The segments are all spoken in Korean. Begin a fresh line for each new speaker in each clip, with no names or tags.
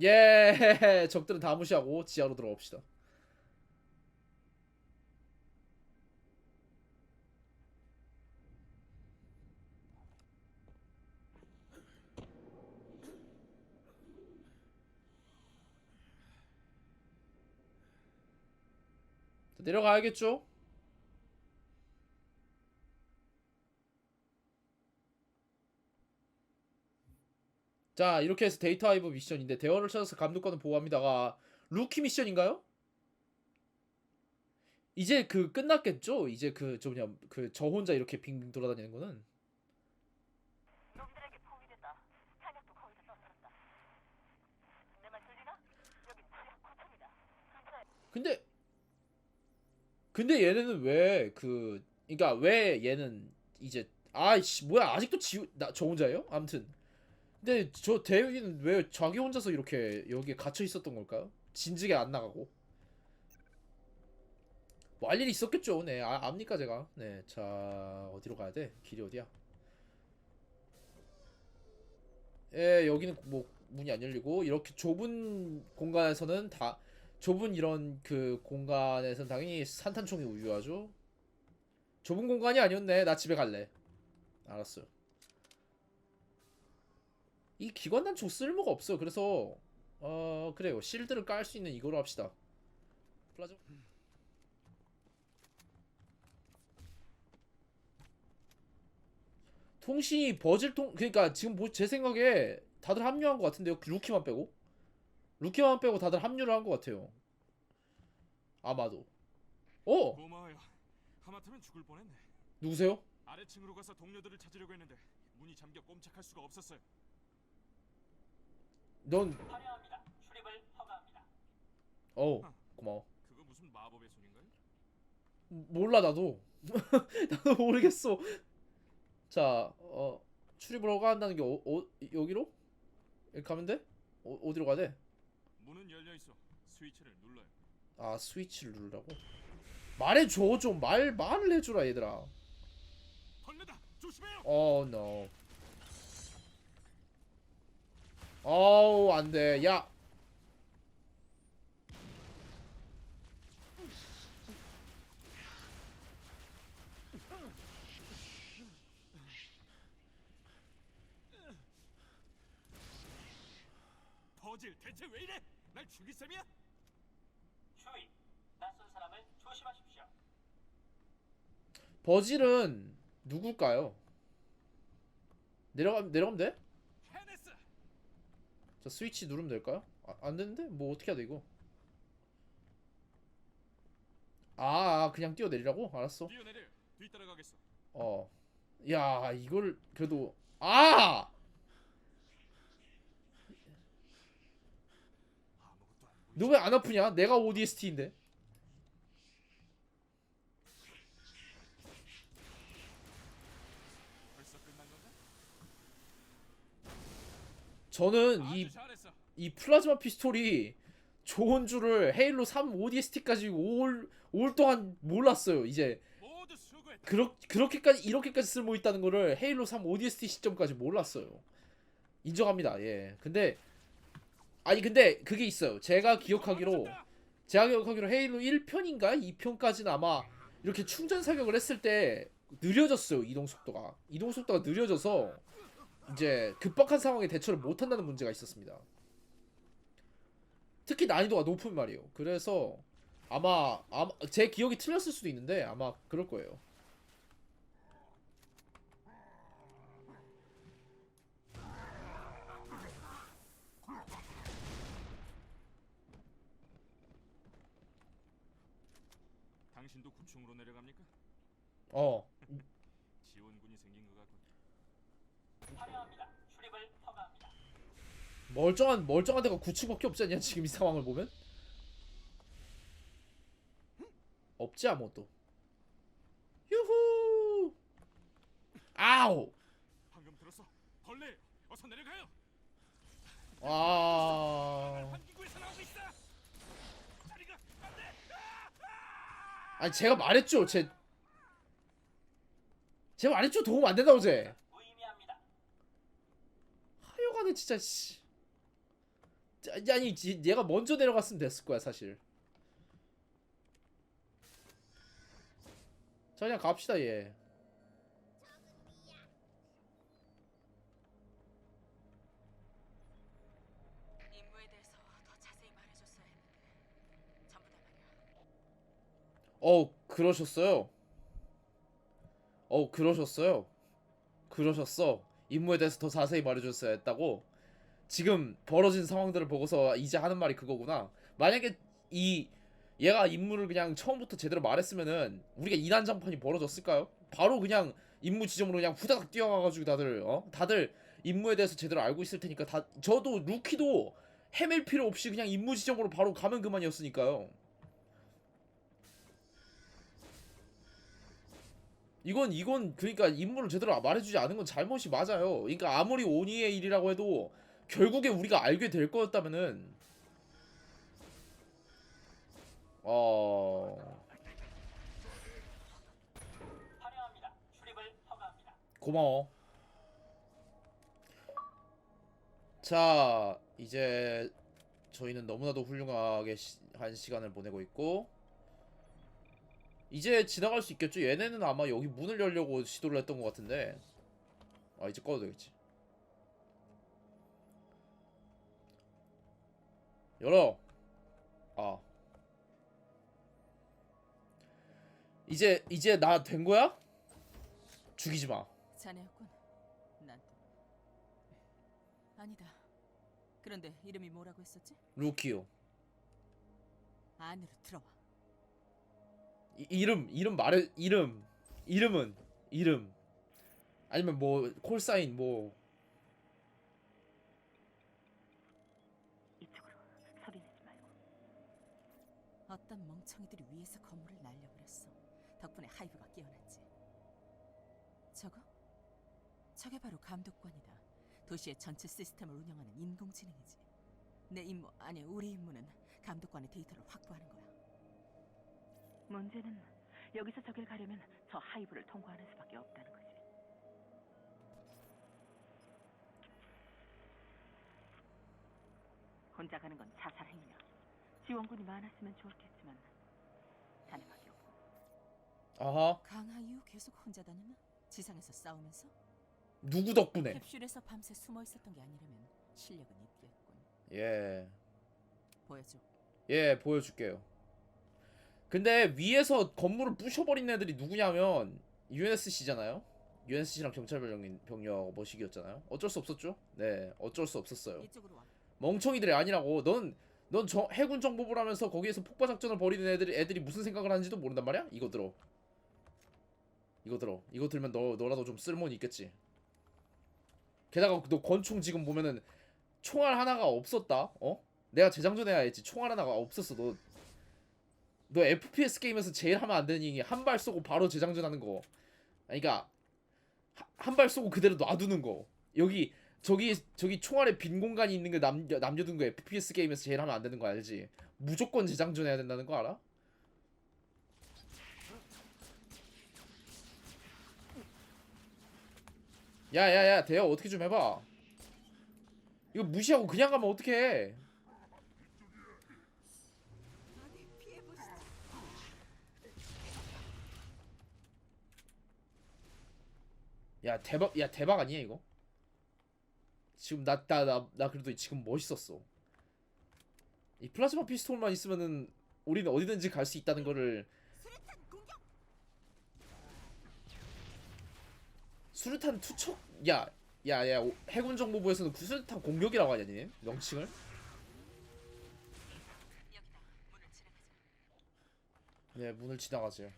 예 적들은 다 무시하고 지하로 들어갑시다 자, 내려가야겠죠? 자 이렇게 해서 데이터 하이브 미션인데 대화를 찾아서 감독관을 보호합니다가 루키 미션인가요? 이제 그 끝났겠죠? 이제 그 저 뭐냐 그 저 혼자 이렇게 빙빙 돌아다니는 거는
놈들에게 포위됐다. 탄약도 거의 다 썼었다. 내 말 들리나? 여기 탄약 구청이다. 근처에
근데 근데 얘네는 왜 그 그러니까 왜 얘는 이제 아이씨 뭐야 아직도 지우 나 저 혼자예요? 아무튼 근데 저 대위는 왜 자기 혼자서 이렇게 여기에 갇혀 있었던 걸까요? 진즉에 안 나가고 뭐 할 일이 있었겠죠 네 아, 압니까 제가 네 자 어디로 가야 돼 길이 어디야 예 여기는 뭐 문이 안 열리고 이렇게 좁은 공간에서는 다 좁은 이런 그 공간에서는 당연히 산탄총이 우유하죠. 좁은 공간이 아니었네. 나 집에 갈래. 알았어요. 이 기관단총 쓸모가 없어. 그래서 어 그래요. 실드를 깔 수 있는 이거로 합시다. 플라즈. 통신이 버질 통 그러니까 지금 뭐 제 생각에 다들 합류한 것 같은데요. 루키만 빼고. 루키만 빼고 다들 합류를 한 것 같아요. 아마도. 어?
고마워요. 하마터면 죽을 뻔했네.
누구세요?
아래층으로 가서 동료들을 찾으려고 했는데 문이 잠겨 꼼짝할 수가 없었어요.
넌
환영합니다. 출입을 허가합니다.
어, 고마워.
그거 무슨 마법의 손인가요?
몰라 나도. 나도 모르겠어. 자, 어 출입을 허가한다는 게 어, 어 여기로? 이렇게 가면 돼? 어, 어디로 가야 돼?
문은 열려 있어. 스위치를 눌러요.
아 스위치를 누르라고? 말해줘 좀 말 말을 해주라 얘들아.
벌레다. 조심해요.
어 no. 어우 안돼 야.
버질 대체 왜 이래? 날 죽일 셈이야?
주의. 낯선 사람을 조심하십시오.
버질은 누굴까요? 내려가 내려가면 돼? 자 스위치 누르면 될까요? 아, 안 되는데? 뭐 어떻게 해야 돼 이거? 아, 아 그냥 뛰어내리라고? 알았어.
뛰어내려. 뒤따라가겠어.
어. 야 이걸 그래도 아! 너 왜 안 아프냐? 내가 ODST인데.
벌써 끝난 건가?
저는
아주
이. 이 플라즈마 피스톨이 좋은 줄을 헤일로 3 ODST까지 올, 올 동안 몰랐어요. 이제. 그렇, 그렇게까지 이렇게까지 쓸모 있다는 거를 헤일로 3 ODST 시점까지 몰랐어요. 인정합니다. 예. 근데 아니 근데 그게 있어요. 제가 기억하기로 제가 기억하기로 헤일로 1편인가 2편까지는 아마 이렇게 충전 사격을 했을 때 느려졌어요. 이동 속도가. 이동 속도가 느려져서 이제 급박한 상황에 대처를 못 한다는 문제가 있었습니다. 특히 난이도가 높은 말이에요. 그래서 아마 아마 제 기억이 틀렸을 수도 있는데 아마 그럴 거예요.
당신도 구층으로 내려갑니까?
어.
지원군이 생긴 것 같군.
환영합니다. 출입을 허가합니다.
멀쩡한 멀쩡한 데가 9층밖에 없지 않냐 지금 이 상황을 보면 없지 아무것도 유후 아우
방금 들었어. 벌레. 어서 내려가요.
아
돼.
아니 제가 말했죠 제 제가 말했죠 도움 안 된다고 제. 하여간에 진짜 씨 아니 지- 얘가 먼저 내려갔으면 됐을 거야 사실. 자 그냥 갑시다 얘.
임무에 대해서 더 자세히 말해줬어야 했는데 전부 다 말이야.
어 그러셨어요? 어 그러셨어요? 그러셨어? 임무에 대해서 더 자세히 말해줬어야 했다고 지금 벌어진 상황들을 보고서 이제 하는 말이 그거구나 만약에 이 얘가 임무를 그냥 처음부터 제대로 말했으면은 우리가 이단 장판이 벌어졌을까요? 바로 그냥 임무 지점으로 그냥 후다닥 뛰어가가지고 다들 어 다들 임무에 대해서 제대로 알고 있을 테니까 다 저도 루키도 헤맬 필요 없이 그냥 임무 지점으로 바로 가면 그만이었으니까요. 이건 이건 그러니까 임무를 제대로 말해주지 않은 건 잘못이 맞아요. 그러니까 아무리 오니의 일이라고 해도 결국에 우리가 알게 될 거였다면은 어
환영합니다. 출입을 허가합니다.
고마워. 자 이제 저희는 너무나도 훌륭하게 시, 한 시간을 보내고 있고 이제 지나갈 수 있겠죠? 얘네는 아마 여기 문을 열려고 시도를 했던 것 같은데 아 이제 꺼도 되겠지. 열어. 아. 이제 이제 나 된 거야? 죽이지 마.
자네였군. 난 또. 아니다. 그런데 이름이 뭐라고 했었지?
루키요.
안으로 들어와.
이, 이름 이름 말해 이름 이름은 이름 아니면 뭐 콜사인 뭐
이쪽으로 소리 내지 말고.
어떤 멍청이들이 위에서 건물을 날려버렸어. 덕분에 하이브가 깨어났지. 저거? 저게 바로 감독관이다. 도시의 전체 시스템을 운영하는 인공지능이지. 내 임무, 아니 우리 임무는 감독관의 데이터를 확보하는 거야.
문제는 여기서 저길 가려면 저 하이브를 통과하는 수밖에 없다는 거지. 혼자 가는 건 자살 행위야. 지원군이 많았으면 좋았겠지만 자네밖에 없고.
아하
강하 이후 계속 혼자 다녔나? 지상에서 싸우면서?
누구 덕분에
캡슐에서 밤새 숨어 있었던 게 아니라면 실력은 있겠군.
예.
보여줘.
예, 보여줄게요. 근데 위에서 건물을 부셔버린 애들이 누구냐면 UNSC잖아요. UNSC랑 경찰 병력, 병력 머시기였잖아요. 어쩔 수 없었죠. 네, 어쩔 수 없었어요.
이쪽으로 와.
멍청이들이 아니라고. 넌, 넌 저, 해군 정보부를 하면서 거기에서 폭파 작전을 벌이는 애들이 애들이 무슨 생각을 하는지도 모른단 말이야? 이거 들어. 이거 들어. 이거 들면 너 너라도 좀 쓸모는 있겠지. 게다가 너 권총 지금 보면은 총알 하나가 없었다. 어? 내가 재장전해야 했지. 총알 하나가 없었어. 너. 너 FPS 게임에서 제일 하면 안 되는 일이 한발 쏘고 바로 재장전하는 거. 그러니까 한 발 쏘고 그대로 놔두는 거. 여기 저기 저기 총알에 빈 공간이 있는 거 남겨 남겨둔 거 FPS 게임에서 제일 하면 안 되는 거 알지? 무조건 재장전해야 된다는 거 알아? 야야야 대여 어떻게 좀 해봐. 이거 무시하고 그냥 가면 어떡해? 야 대박 야 대박 아니야 이거? 지금 나 나 나 나 그래도 지금 멋있었어. 이 플라즈마 피스톨만 있으면은 우리는 어디든지 갈 수 있다는 거를 수류탄 투척 야 야야 해군 정보부에서는 구수탄 공격이라고 하냐 니 명칭을? 네 문을 지나가세요.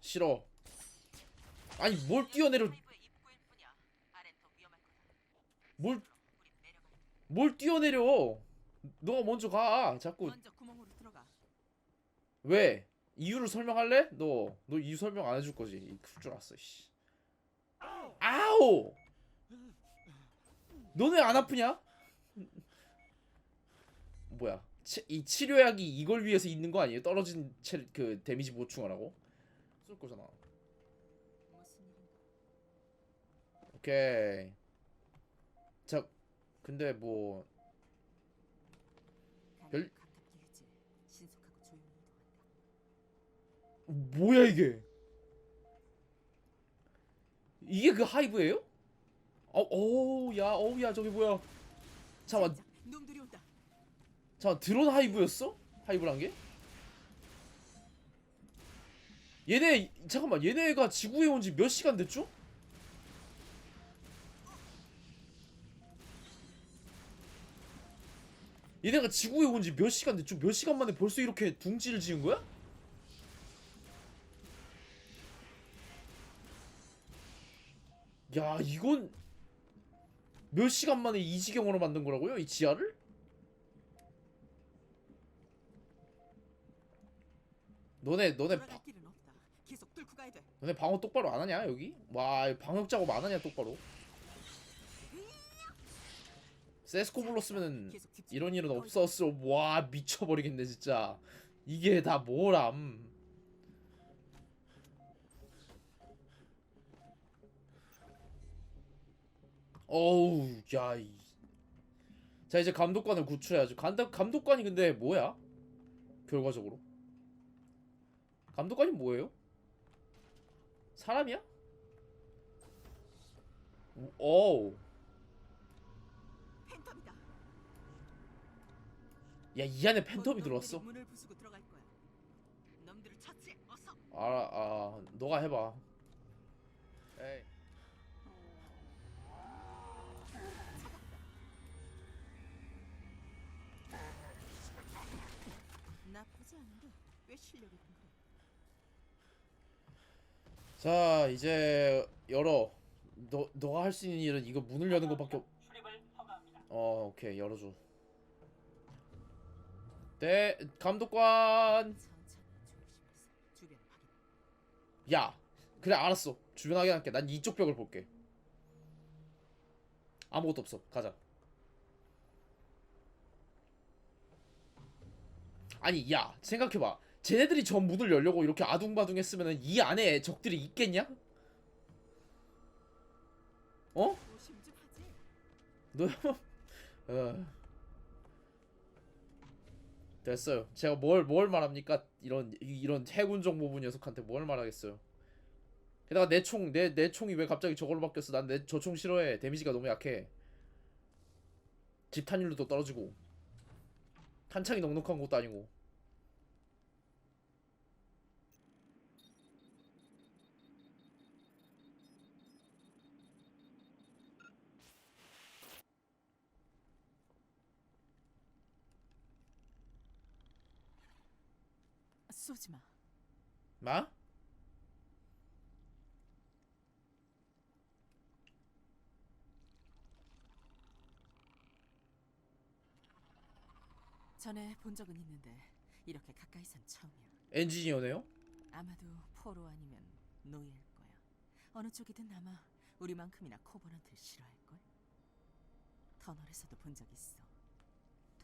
싫어. 아니 뭘 뛰어내려. 뭘. 뭘 뛰어내려? 너가 먼저 가. 자꾸. 왜? 이유를 설명할래? 너, 너 이유 설명 안 해줄 거지? 그럴 줄 알았어, 씨. 아우! 너네 안 아프냐? 뭐야? 치, 이 치료약이 이걸 위해서 있는 거 아니에요? 떨어진 체, 그 데미지 보충하라고? 쓸 거잖아. 오케이. 자, 근데 뭐 별-. 뭐야 이게? 이게 그 하이브예요? 어, 어우 야, 어우 야, 저기 뭐야? 잠깐,
자, 놈들이 온다.
잠깐 드론 하이브였어? 하이브란 게? 얘네 잠깐만 얘네가 지구에 온 지 몇 시간 됐죠? 얘네가 지구에 온 지 몇 시간 됐죠? 몇 시간 만에 벌써 이렇게 둥지를 지은 거야? 야 이건 몇 시간 만에 이 지경으로 만든 거라고요? 이 지하를? 너네 너네 바. 너네 방어 똑바로 안 하냐 여기? 와 방역 작업 안 하냐 똑바로? 세스코
집중.
이런 일은 없었어. 와 미쳐버리겠네 진짜. 이게 다 뭐람? 어우 야. 이. 자 이제 감독관을 구출해야죠. 감독 감독관이 근데 뭐야? 결과적으로 감독관이 뭐예요? 사람이야? 오.
팬텀이다.
야 이 안에 팬텀이 들어왔어?
문을 부수고 들어갈 거야. 놈들을 처치해. 어서.
알아 아 너가 해봐 에이
꽤 실력이 좀 그래.
자 이제 열어. 너 너가 할 수 있는 일은 이거 문을 여는 것밖에 없... 어 오케이. 열어줘. 네 감독관.
천천히 조심해서 주변 확인.
야 그래 알았어. 주변 확인할게. 난 이쪽 벽을 볼게. 아무것도 없어. 가자. 아니 야 생각해봐 쟤네들이 저 문을 열려고 이렇게 아둥바둥 했으면 이 안에 적들이 있겠냐? 어? 너 어. 됐어요. 제가 뭘 뭘 말합니까? 이런 이- 이런 해군 정보부 녀석한테 뭘 말하겠어요. 게다가 내 총 내 내 총이 왜 갑자기 저걸로 바뀌었어? 난 내 저 총 싫어해. 데미지가 너무 약해. 집탄율도 떨어지고 탄창이 넉넉한 것도 아니고.
쏘지 마.
마?
전에 본 적은 있는데 이렇게 가까이선 처음이야.
엔지니어네요?
아마도 포로 아니면 노예일 거야. 어느 쪽이든 아마 우리만큼이나 코버넌트를 싫어할 걸. 터널에서도 본 적 있어.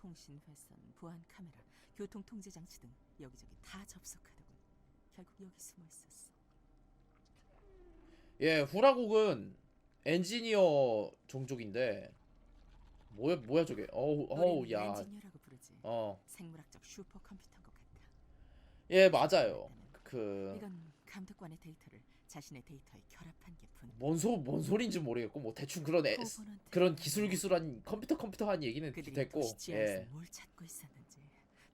통신 회선, 보안 카메라, 교통 통제 장치 등 여기저기 다 접속하더군. 결국 여기 숨어 있었어.
예, 후라국은 엔지니어 종족인데 뭐야 뭐야 저게? 어우 어우 야.
엔지니어라고 부르지.
어.
생물학적 슈퍼 컴퓨터인 것 같아.
예, 맞아요. 그
이건 감독관의 데이터를 자신의 데이터에 결합한 게 분.
뭔 소, 뭔 소리인지 모르겠고 뭐 대충 그런 애. 그런 기술 기술한 컴퓨터 컴퓨터한 얘기는
그들이
됐고
도시 지하에서
예.
뭘 찾고 있었는지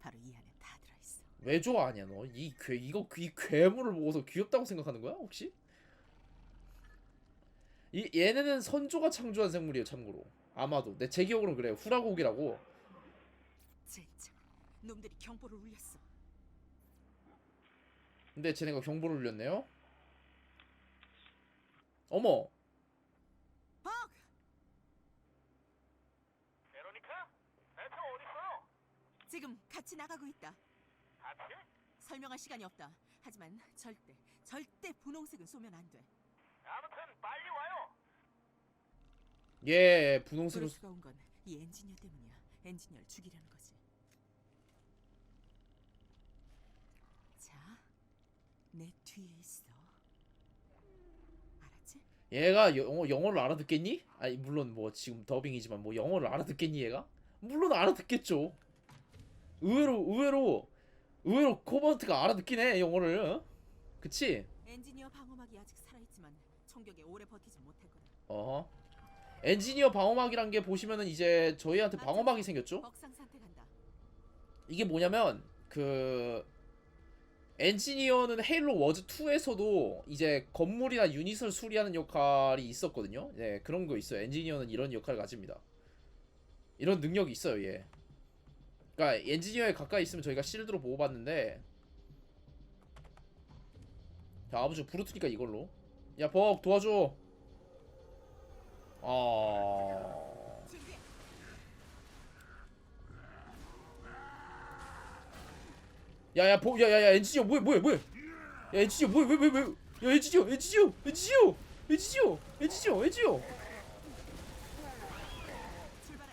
바로 이 안에 다 들어 있어.
왜 좋아하냐 너? 이 괴 이거 이 괴물을 보고서 귀엽다고 생각하는 거야 혹시? 이 얘네는 선조가 창조한 생물이에요 참고로 아마도 내 제 기억으로는 그래요 후라곡이라고
젠장, 놈들이 경보를 울렸어.
근데 쟤네가 경보를 울렸네요 어머
벅!
베로니카? 대체 어딨어요?
지금 같이 나가고 있다.
같이?
설명할 시간이 없다. 하지만 절대, 절대 분홍색은 쏘면 안 돼.
아무튼 빨리 와요.
예 분홍색을
브루스가 온 건 이 엔지니어 때문이야. 엔지니어를 죽이려는 거지. 자, 내 뒤에 있어.
얘가 영어, 영어를 알아듣겠니? 아니 물론 뭐 지금 더빙이지만 뭐 영어를 알아듣겠니 얘가? 물론 알아듣겠죠 의외로 의외로 의외로 코버트가 알아듣긴 해 영어를 어? 그치?
엔지니어 방어막이 아직 살아있지만 총격에 오래 버티지 못할 거다.
어허 엔지니어 방어막이란 게 보시면은 이제 저희한테 방어막이 생겼죠?
억상.
이게 뭐냐면 그 엔지니어는 헤일로 워즈 2에서도 이제 건물이나 유닛을 수리하는 역할이 있었거든요. 네, 그런 거 있어요. 엔지니어는 이런 역할을 가집니다. 이런 능력이 있어요, 얘. 그러니까 엔지니어에 가까이 있으면 저희가 실드로 보호받는데 자, 아버지 부르트니까 이걸로. 야, 벅 도와줘. 아. 야야 보 야야야 엔지니어 뭐야 뭐야 뭐야 야 엔지니어 뭐야 뭐야 뭐야 야 엔지니어 엔지니어
출발해.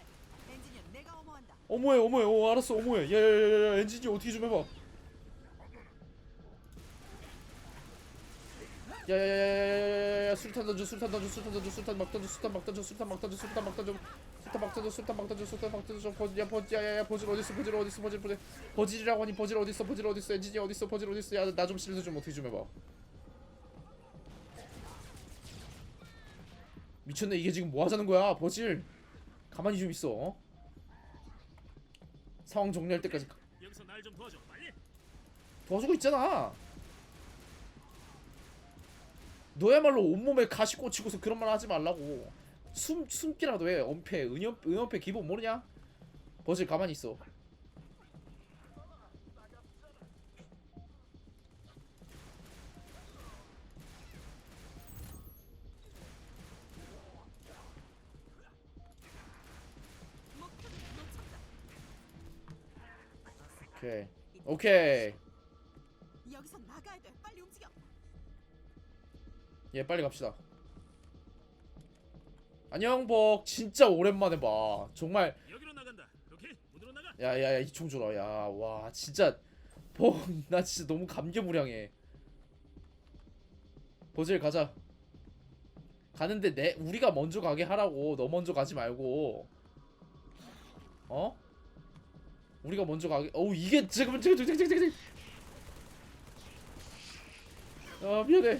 엔지니어 내가 어머한다.
어머해 어머해 어 알았어 어머해 야야야야 엔지니어 어떻게 좀 해봐 야야야야야야야 술탄 던져 술탄 던져 술탄 던져 술탄 막 던져 술탄 막 던져 술탄 막 던져 술탄 막 던져 술탄 막 던져 술탄 막 던져 술탄 막 던져. 버야 버지 야 야야 버질 어딨어 버질 어딨어 버질 버질 버질이라고 하니 버질 어딨어 버질 어딨어. 엔지니어 어딨어 버질 어딨어. 야 나 좀 실드 좀 어떻게 좀 해봐. 미쳤네 이게 지금 뭐 하자는 거야? 버질 가만히 좀 있어 어? 상황 정리할 때까지 가-
여기서 날 좀 도와줘. 빨리.
도와주고 있잖아. 너야말로 온몸에 가시 꽂히고서 그런 말 하지 말라고 숨 숨기라도 해 엄폐 은연 은연패 기본 모르냐 버질 가만히 있어. 오케이 오케이
여기서 나가야 돼. 빨리 움직여.
예 빨리 갑시다 안녕 복 진짜 오랜만에 봐. 정말. 야야야 이 총 줘라. 야와 진짜. 복나 진짜 너무 감개무량해. 버질 가자. 가는데 내 우리가 먼저 가게 하라고. 너 먼저 가지 말고. 어? 우리가 먼저 가게 어우 이게 지금 지금 지금 지금 지금 아 미안해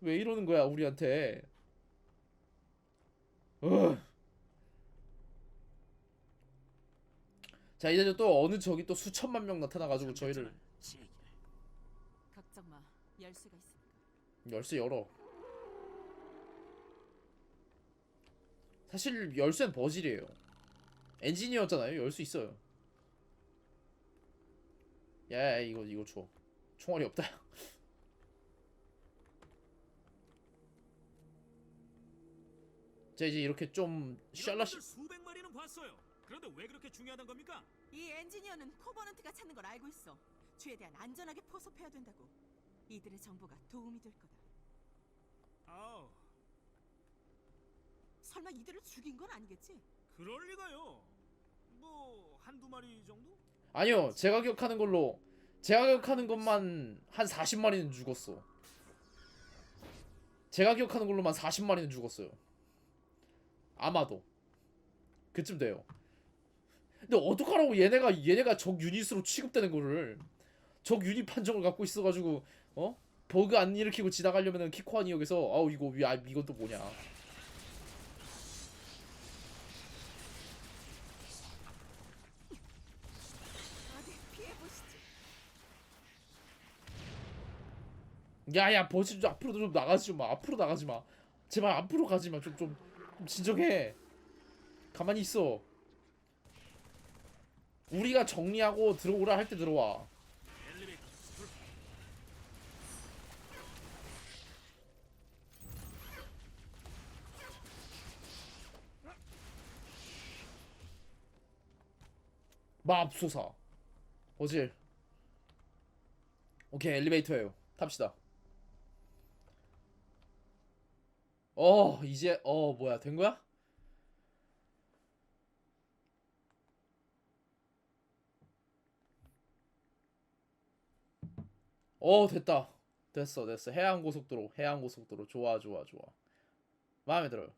왜 이러는 거야 우리한테? 어. 자 이제 또 어느 저기 또 수천만 명 나타나가지고 저희를
걱정 마. 열쇠가 있으니까.
열쇠 열어. 사실 열쇠는 버질이에요. 엔지니어잖아요. 열 수 있어요. 야, 야 이거 이거 줘. 총알이 없다. 자 이제 이렇게 좀 샬라시
수백 마리는 봤어요. 그런데 왜 그렇게 중요하단 겁니까?
이 엔지니어는 코버넌트가 찾는 걸 알고 있어. 최대한 안전하게 포섭해야 된다고. 이들의 정보가 도움이 될 거다.
아우,
설마 이들을 죽인 건 아니겠지?
그럴 리가요. 뭐 한두 마리 정도?
아니요. 제가 기억하는 걸로 제가 기억하는 것만 한 40마리는 죽었어. 제가 기억하는 걸로만 40마리는 죽었어요. 아마도. 그쯤 돼요. 근데 어떡하라고 얘네가 얘네가 적 유닛으로 취급되는 거를. 적 유닛 판정을 갖고 있어가지고 어? 버그 안 일으키고 지나가려면은 키코아니 역에서 아우 이거 위- 아 이건 또 뭐냐. 야야 버즈 좀 앞으로 좀 나가지 마. 앞으로 나가지 마. 제발 앞으로 가지 마좀 좀 좀 진정해. 가만히 있어. 우리가 정리하고 들어오라 할 때 들어와. 맙소사. 거질 오케이 엘리베이터예요. 탑시다 어 이제 어 뭐야 된 거야? 어 됐다. 됐어 됐어. 해안고속도로 해안고속도로. 좋아 좋아 좋아. 마음에 들어요.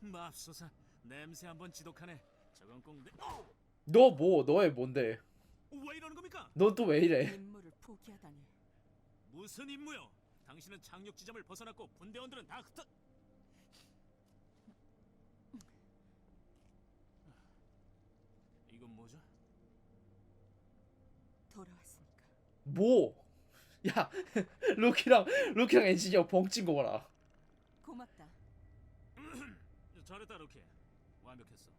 맙소사. 냄새 한번 지독하네. 저건 꼭 내... 어!
너뭐 너의 뭔데
왜 이러는 겁니까?
넌 또 왜 이래
임무를 포기하다니.
무슨 임무요? 당신은 착륙 지점을 벗어났고 분대원들은 다 흩어. 이건 뭐죠?
돌아왔으니까.
뭐? 야, 루키랑 루키랑 엔지니어 벙찐 거 봐라.
고맙다.
잘했다 로키. 완벽했어.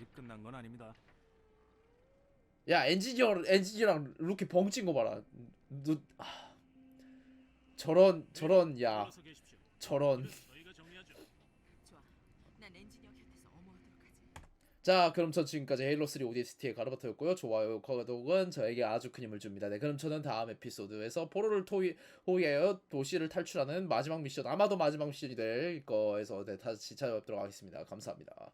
아직 끝난 건 아닙니다.
야, 엔지니어 엔지니어랑 루키 벙찐 거 봐라. 너 아, 저런 저런 야
들어서 계십시오.
저런.
일은 저희가 정리하죠.
좋아. 난 엔지니어 곁에서 어머하도록 하지.
자, 그럼 전 지금까지 헤일로 3 ODST의 가르바토였고요. 좋아요, 구독은 저에게 아주 큰 힘을 줍니다. 네, 그럼 저는 다음 에피소드에서 포로를 토이, 호위하여 도시를 탈출하는 마지막 미션, 아마도 마지막 미션이 될 거에서 네, 다시 찾아뵙도록 하겠습니다. 감사합니다.